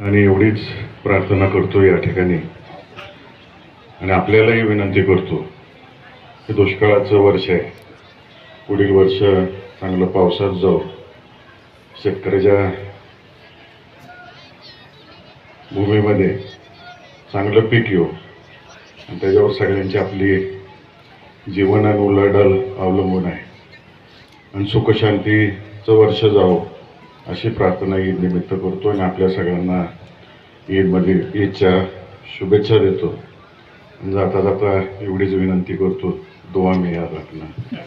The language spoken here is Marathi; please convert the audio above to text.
आणि एवढीच प्रार्थना करतो या ठिकाणी. आणि आपल्यालाही विनंती करतो की दुष्काळाचं वर्ष आहे. पुढील वर्ष चांगलं पावसात जाऊ. शेतकऱ्याच्या भूमीमध्ये चांगलं पीक येऊ. आणि त्याच्यावर सगळ्यांची आपली जीवन आणि उलाढाल अवलंबून आहे. आणि सुखशांतीचं वर्ष जावं. अशी प्रार्थना ईद निमित्त करतो आणि आपल्या सगळ्यांना ईदमध्ये ईदच्या शुभेच्छा देतो. जाता जाता एवढीच विनंती करतो दुवा मी या घटना